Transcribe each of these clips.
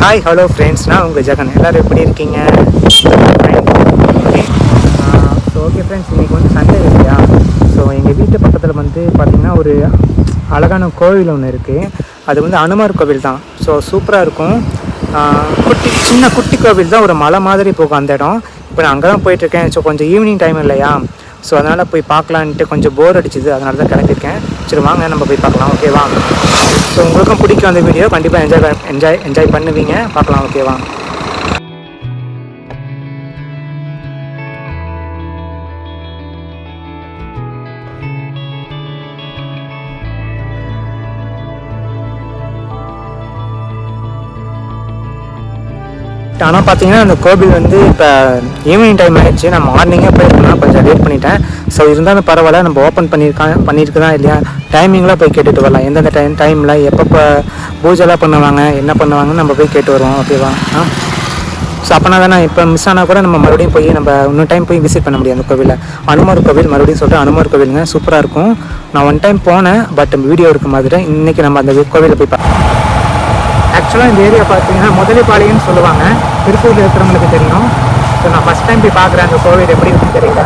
Hi hello friends நான் உங்கள் ஜெகன். எல்லோரும் எப்படி இருக்கீங்க? ஓகே ஸோ ஓகே ஃப்ரெண்ட்ஸ் இன்றைக்கி வந்து சண்டே இல்லையா? ஸோ எங்கள் வீட்டு பக்கத்தில் வந்து பார்த்திங்கன்னா ஒரு அழகான கோவில் ஒன்று இருக்குது அது வந்து அனுமார் கோவில் தான். ஸோ சூப்பராக இருக்கும். குட்டி சின்ன குட்டி கோவில் தான். ஒரு மலை மாதிரி போகும் அந்த இடம். இப்போ நான் அங்கே தான் போயிட்டுருக்கேன் ஸோ கொஞ்சம் ஈவினிங் டைம் இல்லையா? ஸோ அதனால் போய் பார்க்கலான்ட்டு கொஞ்சம் போர் அடிச்சுது. அதனால தான் கிளம்பியிருக்கேன். சரி வாங்க நம்ம போய் பார்க்கலாம். ஓகேவா ஸோ உங்களுக்கும் பிடிக்கும் அந்த வீடியோ கண்டிப்பாக என்ஜாய் என்ஜாய் என்ஜாய் பண்ணுவீங்க. பார்க்கலாம் ஓகேவா ஆனால் பார்த்தீங்கன்னா அந்த கோவில் வந்து இப்போ ஈவினிங் டைம் ஆயிடுச்சு. நான் மார்னிங்கே போயிருக்கேன் கொஞ்சம் லேட் பண்ணிட்டேன். ஸோ இருந்தாலும் பரவாயில்ல நம்ம ஓப்பன் பண்ணியிருக்கான் பண்ணியிருக்குதா இல்லையா? டைமிங்லாம் போய் கேட்டுட்டு வரலாம். எந்தெந்த டைம் டைமில் எப்பப்போ பூஜைலாம் பண்ணுவாங்க என்ன பண்ணுவாங்கன்னு நம்ம போய் கேட்டு வருவோம் ஓகேவா ஆ? ஸோ அப்போனா தானே இப்போ மிஸ் ஆனால் கூட நம்ம மறுபடியும் போய் நம்ம இன்னொரு டைம் போய் விசிட் பண்ண முடியும் அந்த கோவிலில் அனுமார் கோவில் மறுபடியும் சொல்லிட்டு அனுமார் கோவிலுங்க. சூப்பராக இருக்கும். நான் ஒன் டைம் போனேன் பட் வீடியோ இருக்க மாதிரி. இன்றைக்கி நம்ம அந்த கோவிலில் போய் பார்க்கலாம் ஆக்சுவலாக இந்த ஏரியா பார்த்தீங்கன்னா முதலிப்பாளையம்னு சொல்லுவாங்க. திருப்பூரில் இருக்கிறவங்களுக்கு தெரியும். ஸோ நான் ஃபஸ்ட் டைம் போய் பார்க்குறேன் அந்த கோவில் எப்படி இருக்குன்னு தெரியல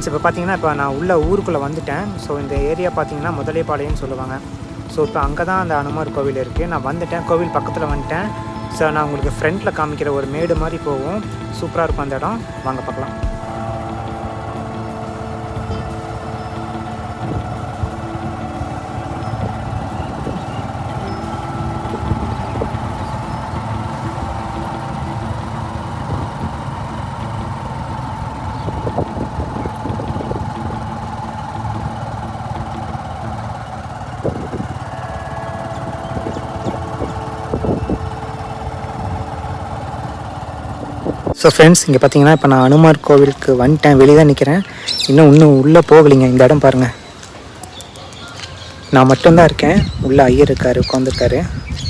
ஃப்ரெண்ட்ஸ் இப்போ பார்த்தீங்கன்னா இப்போ நான் உள்ள ஊருக்குள்ளே வந்துட்டேன். ஸோ இந்த ஏரியா பார்த்தீங்கன்னா முதலைப்பாளையம்னு சொல்லுவாங்க. ஸோ இப்போ அங்கே தான் அந்த அனுமார் கோவில் இருக்குது நான் வந்துட்டேன். கோவில் பக்கத்தில் வந்துட்டேன். ஸோ நான் உங்களுக்கு ஃப்ரண்ட்டில் காமிக்கிற ஒரு மேடு மாதிரி போகும். சூப்பராக இருக்கும் அந்த இடம். வாங்க பார்க்கலாம் ஸோ ஃப்ரெண்ட்ஸ் இங்கே பார்த்தீங்கன்னா இப்போ நான் அனுமார் கோவிலுக்கு வந்துட்டேன். வெளியே தான் நிற்கிறேன் இன்னும் இன்னும் உள்ளே போகலைங்க. இந்த இடம் பாருங்கள் நான் மட்டும்தான் இருக்கேன். உள்ளே ஐயர் இருக்கார் உட்காந்துருக்காரு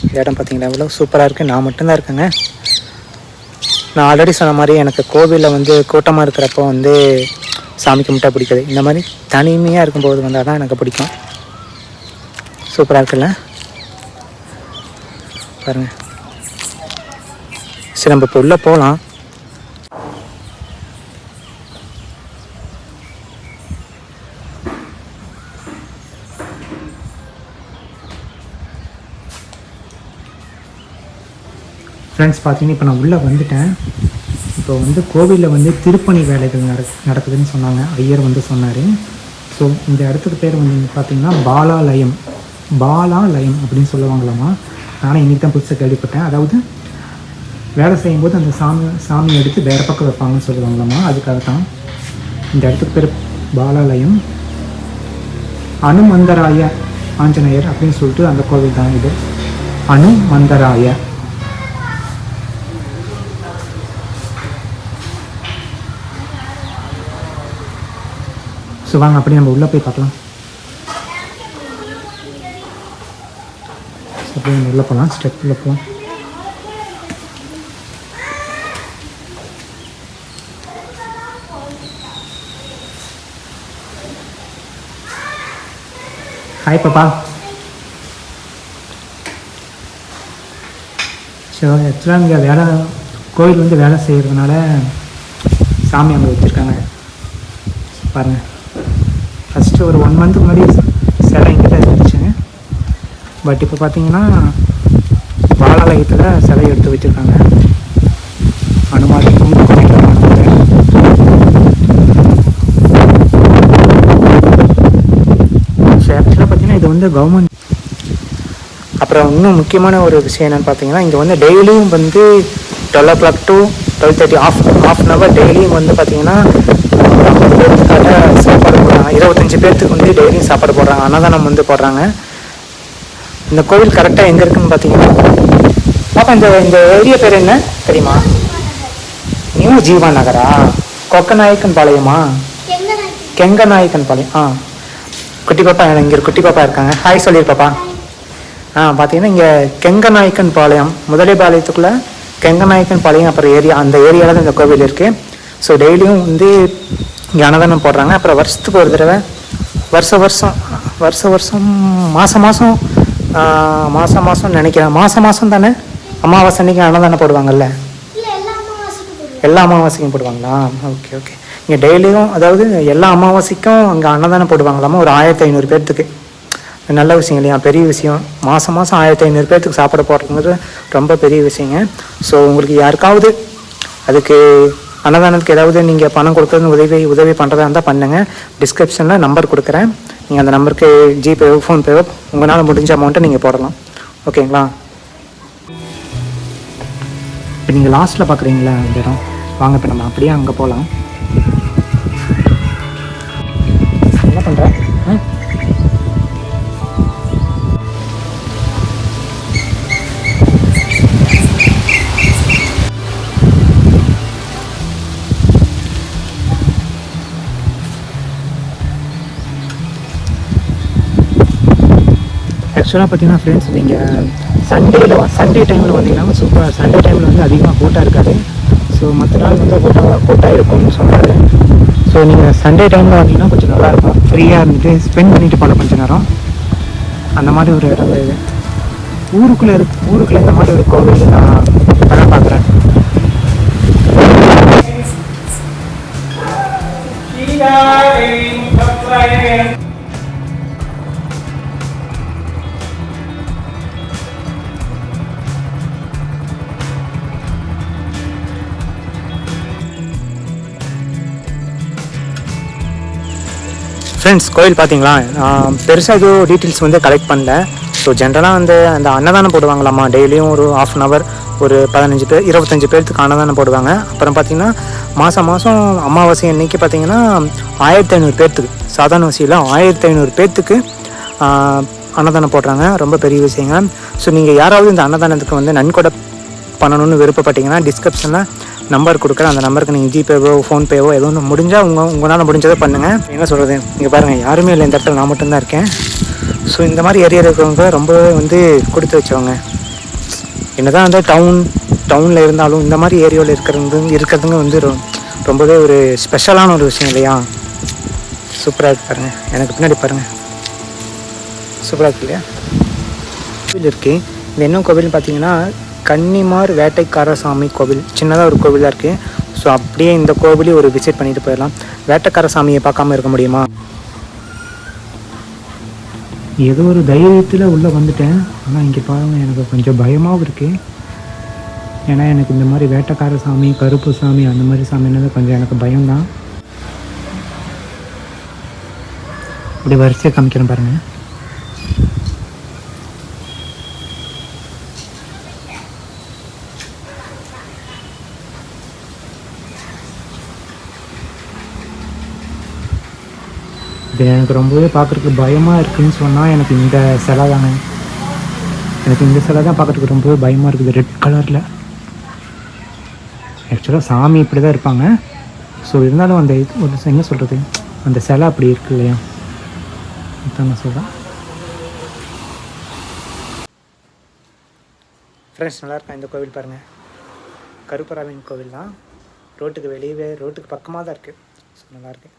இந்த இடம் பார்த்தீங்களா இவ்வளோ சூப்பராக இருக்குது நான் மட்டும்தான் இருக்கேங்க. நான் ஆல்ரெடி சொன்ன மாதிரி எனக்கு கோவிலில் வந்து கூட்டமாக இருக்கிறப்போ வந்து சாமி கும்பிட்டா பிடிக்காது. இந்த மாதிரி தனிமையாக இருக்கும்போது வந்தால் தான் எனக்கு பிடிக்கும். சூப்பராக இருக்குல்ல? பாருங்கள் சரி நம்ம இப்போ உள்ளே போகலாம் ஃப்ரெண்ட்ஸ் பார்த்தீங்கன்னா இப்போ நான் உள்ளே வந்துட்டேன். இப்போ வந்து கோவிலில் வந்து திருப்பணி வேலைகள் நட நடக்குதுன்னு சொன்னாங்க. ஐயர் வந்து சொன்னார். ஸோ இந்த இடத்துக்கு பேர் வந்து பார்த்தீங்கன்னா பாலாலயம். பாலாலயம் அப்படின்னு சொல்லுவாங்களாமா? நானும் இன்னைக்கு தான் புதுசாக கேள்விப்பட்டேன். அதாவது வேலை செய்யும்போது அந்த சாமி சாமி எடுத்து வேறு பக்கம் வைப்பாங்கன்னு சொல்லுவாங்களாமா? அதுக்காக தான் இந்த இடத்துக்கு பேர் பாலாலயம். அனுமந்தராய ஆஞ்சநேயர் அப்படின்னு சொல்லிட்டு அந்த கோவில் தான் இது. அனுமந்தராய. ஸோ வாங்க அப்படியே நம்ம உள்ளே போய் பார்க்கலாம். ஸோ அப்படியே நம்ம உள்ளே போகலாம் ஸ்டெப் உள்ளே போகலாம் ஹாய் பாப்பா ஸோ ஆக்சுவலாக இங்கே வேலை கோயில் வந்து வேலை செய்கிறதுனால சாமி அங்கே வச்சுருக்காங்க. பாருங்கள் ஆல்மோஸ்ட் ஒரு ஒன் மந்த்துக்கு முன்னாடி சிலை இங்கே தான் இருந்துச்சுங்க பட் இப்போ பார்த்தீங்கன்னா பாலாலயத்தில் சிலை எடுத்து வச்சுருக்காங்க. அனுமாரிக்கும் ஆக்சுவலாக பார்த்தீங்கன்னா இது வந்து கவர்மெண்ட் அப்புறம் இன்னும் முக்கியமான ஒரு விஷயம் என்னென்னு பார்த்தீங்கன்னா இங்கே வந்து டெய்லியும் வந்து twelve o'clock to twelve thirty half half an hour டெய்லியும் வந்து பார்த்தீங்கன்னா இருபத்தஞ்சி பேர்த்துக்கு வந்து டெய்லியும் சாப்பாடு போடுறாங்க அன்னதானம் வந்து போடுறாங்க. இந்த கோவில் கரெக்டாக எங்கே இருக்குன்னு பார்த்தீங்கன்னா பாப்பா இந்த இந்த ஏரியா பேர் என்ன தெரியுமா? நியூ ஜீவா நகரா? கொக்கநாயக்கன் பாளையமா? கெங்கநாயக்கன் பாளையம். ஆ. குட்டி பாப்பா இங்கே ஒரு குட்டி பாப்பா இருக்காங்க. ஹாய் சொல்லியிருப்பாப்பா பாப்பா. ஆ பார்த்தீங்கன்னா இங்கே கெங்கநாயக்கன் பாளையம் முதலே பாளையத்துக்குள்ளே கெங்கநாயக்கன் பாளையம் அப்புறம் ஏரியா அந்த ஏரியாவில் தான் இந்த கோவில் இருக்குது ஸோ டெய்லியும் வந்து இங்கே அன்னதானம் போடுறாங்க. அப்புறம் வருஷத்துக்கு ஒரு தடவை வருஷ வருஷம் வருஷ வருஷம் மாதம் மாதம் மாதம் மாதம் நினைக்கிறேன். மாதம் மாதம் தானே? அமாவாசை அன்னைக்கு அன்னதானம் போடுவாங்கல்ல? எல்லா அமாவாசைக்கும் போடுவாங்களா? Okay okay. இங்கே டெய்லியும் அதாவது எல்லா அமாவாசைக்கும் அங்கே அன்னதானம் போடுவாங்களாமா? ஒரு ஆயிரத்தி ஐநூறு பேர்த்துக்கு. நல்ல விஷயம் இல்லையா? பெரிய விஷயம். மாதம் மாதம் ஆயிரத்தி ஐநூறு பேர்த்துக்கு சாப்பாடு போடுறதுங்கிறது ரொம்ப பெரிய விஷயங்க. ஸோ உங்களுக்கு யாருக்காவது அதுக்கு அன்னதானத்துக்கு ஏதாவது நீங்கள் பணம் கொடுக்குறது உதவி உதவி பண்ணுறதா இருந்தால் பண்ணுங்கள் டிஸ்கிரிப்ஷனில் நம்பர் கொடுக்குறேன். நீங்கள் அந்த நம்பருக்கு ஜிபேவோ ஃபோன்பேவோ உங்களால் முடிஞ்ச அமௌண்ட்டை நீங்கள் போடலாம். ஓகேங்களா இப்போ நீங்கள் லாஸ்ட்டில் பார்க்குறீங்களா அந்த இடம் வாங்க இப்போ நம்ம அப்படியே அங்கே போகலாம் ஆக்சுவலாக பார்த்தீங்கன்னா ஃப்ரெண்ட்ஸ் நீங்கள் சண்டேல சண்டே டைமில் பார்த்தீங்கன்னா சூப்பர் சண்டே டைமில் வந்து அதிகமாக கூட்டம் இருக்காது. ஸோ மற்ற நாள் வந்து கூட்டம் கூட்டம் இருக்கும்னு சொன்னார். ஸோ நீங்கள் சண்டே டைமில் வந்தீங்கன்னா கொஞ்சம் நல்லாயிருக்கும் ஃப்ரீயாக இருந்துட்டு ஸ்பெண்ட் பண்ணிட்டு போகலாம் கொஞ்ச நேரம். அந்த மாதிரி ஒரு இடம் இது. ஊருக்குள்ளே இருக்கு ஊருக்குள்ளே இந்த மாதிரி ஒரு கோவில் நான் இப்பதான் பார்க்குறேன். ஃப்ரெண்ட்ஸ் கோயில் பார்த்தீங்களா பெருசாக எதுவும் டீட்டெயில்ஸ் வந்து கலெக்ட் பண்ணல. ஸோ ஜென்ரலாக வந்து அந்த அன்னதானம் போடுவாங்களாம்மா. டெய்லியும் ஒரு ஆஃப் அன் ஹவர் ஒரு பதினஞ்சு பேர் இருபத்தஞ்சு பேர்த்துக்கு அன்னதானம் போடுவாங்க. அப்புறம் பார்த்தீங்கன்னா மாதம் மாதம் அமாவாசை அன்னைக்கு பார்த்தீங்கன்னா ஆயிரத்தி ஐநூறு பேர்த்துக்கு சாதாரண வசியில் ஆயிரத்தி ஐநூறு பேர்த்துக்கு அன்னதானம் போடுறாங்க. ரொம்ப பெரிய விஷயங்க. ஸோ நீங்கள் யாராவது இந்த அன்னதானத்துக்கு வந்து நன்கொடை பண்ணணும்னு விருப்பப்பட்டீங்கன்னா டிஸ்கிரிப்ஷனில் நம்பர் கொடுக்குறேன் அந்த நம்பருக்கு நீங்கள் ஜிபேவோ ஃபோன்பேவோ எதுவும் ஒன்று முடிஞ்சால் உங்கள் உங்களால் முடிஞ்சதை பண்ணுங்கள் என்ன சொல்கிறது இங்கே பாருங்கள் யாருமே இல்லை இந்த இடத்துல நான் மட்டும்தான் இருக்கேன். ஸோ இந்த மாதிரி ஏரியா இருக்கிறவங்க ரொம்பவே வந்து கொடுத்து வச்சவங்க. என்னதான் வந்து டவுன் டவுனில் இருந்தாலும் இந்த மாதிரி ஏரியாவில் இருக்கிறது இருக்கிறதுங்க வந்து ரொ- ரொம்பவே ஒரு ஸ்பெஷலான ஒரு விஷயம் இல்லையா? சூப்பராக இருக்கு பாருங்கள் எனக்கு பின்னாடி பாருங்கள் சூப்பராக இருக்கு இல்லையா? கோவில் இருக்குது இந்த என்ன கோவில்னு பார்த்தீங்கன்னா கன்னிமார் வேட்டைக்காரசாமி கோவில். சின்னதாக ஒரு கோவிலாக இருக்குது ஸோ அப்படியே இந்த கோவிலையும் ஒரு விசிட் பண்ணிட்டு போயிடலாம். வேட்டைக்காரசாமியை பார்க்காம இருக்க முடியுமா? ஏதோ ஒரு தைரியத்தில் உள்ளே வந்துட்டேன். ஆனால் இங்கே பாருங்க எனக்கு கொஞ்சம் பயமாகவும் இருக்குது ஏன்னா எனக்கு இந்த மாதிரி வேட்டைக்கார சாமி கருப்பு சாமி அந்த மாதிரி சாமின்றது கொஞ்சம் எனக்கு பயம்தான். இப்படி வரிசையாக காமிக்கிறேன் பாருங்கள் எனக்கு ரொம்பவே பார்க்குறதுக்கு பயமாக இருக்குதுன்னு சொன்னால் எனக்கு இந்த சிலை தாங்க. எனக்கு இந்த சிலை தான் பார்க்குறதுக்கு ரொம்பவே பயமாக இருக்குது ரெட் கலரில் ஆக்சுவலாக சாமி இப்படி தான் இருப்பாங்க. ஸோ இருந்தாலும் அந்த இது ஒரு என்ன சொல்கிறது அந்த சிலை அப்படி இருக்கு இல்லையா? அதான் நான் சொல்கிறேன் ஃப்ரெண்ட்ஸ் நல்லா இந்த கோவில் பாருங்கள் கருப்பராவின் கோவில் தான் ரோட்டுக்கு வெளியவே ரோட்டுக்கு பக்கமாக தான் இருக்குது ஸோ நல்லாயிருக்கு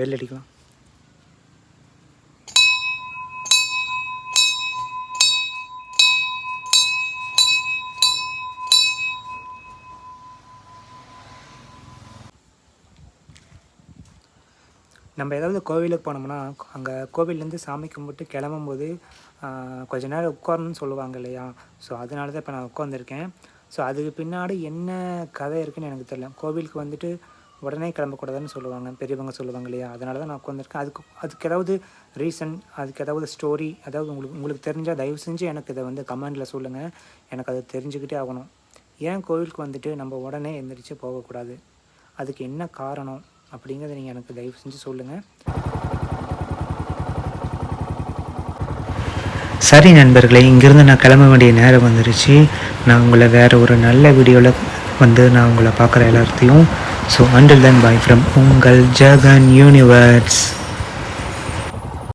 பெல் அடிக்கலாம். நம்ம ஏதாவது கோவிலுக்கு போனோம்னா அங்கே கோவிலேருந்து சாமி கும்பிட்டு கிளம்பும்போது கொஞ்ச நேரம் உட்காரணும்னு சொல்லுவாங்க இல்லையா? ஸோ அதனால தான் இப்போ நான் உட்காந்துருக்கேன் ஸோ அதுக்கு பின்னாடி என்ன கதை இருக்குன்னு எனக்கு தெரியல. கோவிலுக்கு வந்துட்டு உடனே கிளம்பக்கூடாதுன்னு சொல்லுவாங்க பெரியவங்க சொல்லுவாங்க இல்லையா? அதனால தான் நான் உட்காந்துருக்கேன் அதுக்கு அதுக்கு ஏதாவது ரீசன் அதுக்கு ஏதாவது ஸ்டோரி அதாவது உங்களுக்கு உங்களுக்கு தெரிஞ்சால் தயவு செஞ்சு எனக்கு இதை வந்து கமெண்டில் சொல்லுங்கள் எனக்கு அது தெரிஞ்சுக்கிட்டே ஆகணும். ஏன் கோவிலுக்கு வந்துட்டு நம்ம உடனே எந்திரிச்சு போகக்கூடாது? அதுக்கு என்ன காரணம்? அப்படிங்கிறத நீங்கள் எனக்கு தயவு செஞ்சு சொல்லுங்கள் சரி நண்பர்களே இங்கேருந்து நான் கிளம்ப வேண்டிய நேரம் வந்துருச்சு. நான் உங்களை வேறு ஒரு நல்ல வீடியோவில் வந்து நான் உங்களை பார்க்குற எல்லாத்தையும் so until then bye from உங்கள் ஜகன் யூனிவர்ஸ்